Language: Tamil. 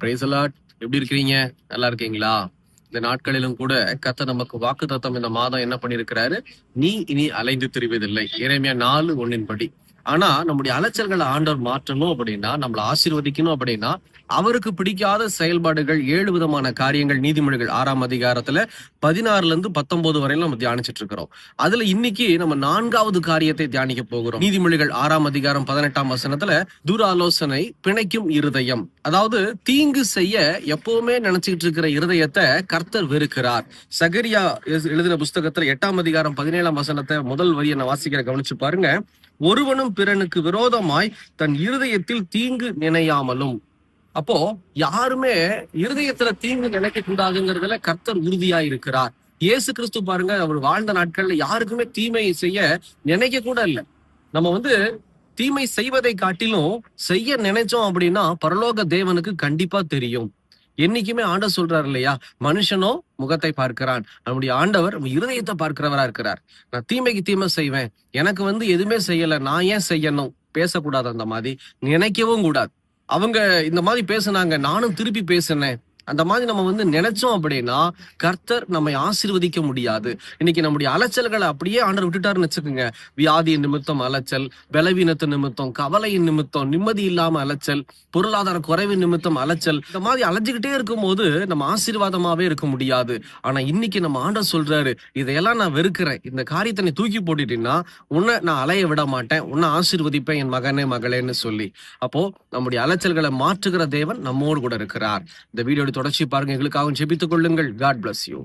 பிரைசலாட் எப்படி இருக்கிறீங்க? நல்லா இருக்கீங்களா? இந்த நாட்களிலும் கூட கத்த நமக்கு வாக்கு தத்தம் இந்த மாதம் என்ன பண்ணிருக்கிறாரு நீ இனி அலைந்து திரிவதில்லை. இறைமையா நாலு ஒன்னின் படி ஆனா நம்முடைய அலைச்சல்களை ஆண்டவர் மாற்றணும் அப்படின்னா நம்மளை ஆசீர்வதிக்கணும் அப்படின்னா அவருக்கு பிடிக்காத செயல்பாடுகள் ஏழு விதமான காரியங்கள் நீதிமொழிகள் ஆறாம் அதிகாரத்துல பதினாறுல இருந்து பத்தொன்பது வரையிலும் நம்ம தியானிச்சிட்டு இருக்கிறோம். அதுல இன்னைக்கு நம்ம நான்காவது காரியத்தை தியானிக்க போகிறோம். நீதிமொழிகள் ஆறாம் அதிகாரம் பதினெட்டாம் வசனத்துல துராலோசனை பிணைக்கும் இருதயம். அதாவது தீங்கு செய்ய எப்பவுமே நினைச்சுக்கிட்டு இருக்கிற இருதயத்தை கர்த்தர் வெறுக்கிறார். சகரியா எழு- எழுதின புஸ்தகத்துல எட்டாம் அதிகாரம் பதினேழாம் வசனத்தை முதல் வரியை நான் வாசிக்கிற கவனிச்சு பாருங்க. ஒருவனும் பிறனுக்கு விரோதமாய் தன் இருதயத்தில் தீங்கு நினையாமலும். அப்போ யாருமே இருதயத்துல தீங்கு நினைக்க கூடாதுங்கிறதுல கர்த்தர் உறுதியா இருக்கிறார் இயேசு கிறிஸ்து பாருங்க அவர் வாழ்ந்த நாட்கள்ல யாருக்குமே தீமை செய்ய நினைக்க கூட இல்லை. நம்ம வந்து தீமை செய்வதை காட்டிலும் செய்ய நினைச்சோம் அப்படின்னா பரலோக தேவனுக்கு கண்டிப்பா தெரியும். என்னைக்குமே ஆண்டவர் சொல்றாரு இல்லையா? மனுஷனோ முகத்தை பார்க்கிறான். நம்முடைய ஆண்டவர் இருதயத்தை பார்க்கிறவரா இருக்கிறார். நான் தீமைக்கு தீமை செய்வேன். எனக்கு வந்து எதுவுமே செய்யல. நான் ஏன் செய்யணும்? பேசக்கூடாது அந்த மாதிரி. நினைக்கவும் கூடாது. அவங்க இந்த மாதிரி பேசுனாங்க. நானும் திருப்பி பேசினேன். அந்த மாதிரி நம்ம வந்து நினைச்சோம் அப்படின்னா கர்த்தர் நம்மை ஆசீர்வதிக்க முடியாது. இன்னைக்கு நம்முடைய அலைச்சல்களை அப்படியே ஆண்டர் விட்டுட்டாருன்னு வச்சுக்கோங்க. வியாதி நிமித்தம் அலைச்சல் பலவீனத்து நிமித்தம் கவலையின் நிமித்தம் நிம்மதி இல்லாம அலைச்சல் பொருளாதார குறைவின் நிமித்தம் அலைச்சல். இந்த மாதிரி அலைஞ்சுக்கிட்டே இருக்கும்போது நம்ம ஆசீர்வாதமாவே இருக்க முடியாது. ஆனா இன்னைக்கு நம்ம ஆண்டர் சொல்றாரு இதையெல்லாம் நான் வெறுக்கிறேன். இந்த காரியத்தை நீ தூக்கி போட்டுட்டீங்கன்னா உன்னை நான் அலைய விட மாட்டேன். உன்னை ஆசீர்வதிப்பேன் என் மகனே மகளேன்னு சொல்லி. அப்போ நம்முடைய அலைச்சல்களை மாற்றுகிற தேவன் நம்மோடு கூட இருக்கிறார். இந்த வீடியோட தொடர்ச்சி பாருங்க. எங்களுக்காகவும் ஜெபித்துக் கொள்ளுங்கள். God bless you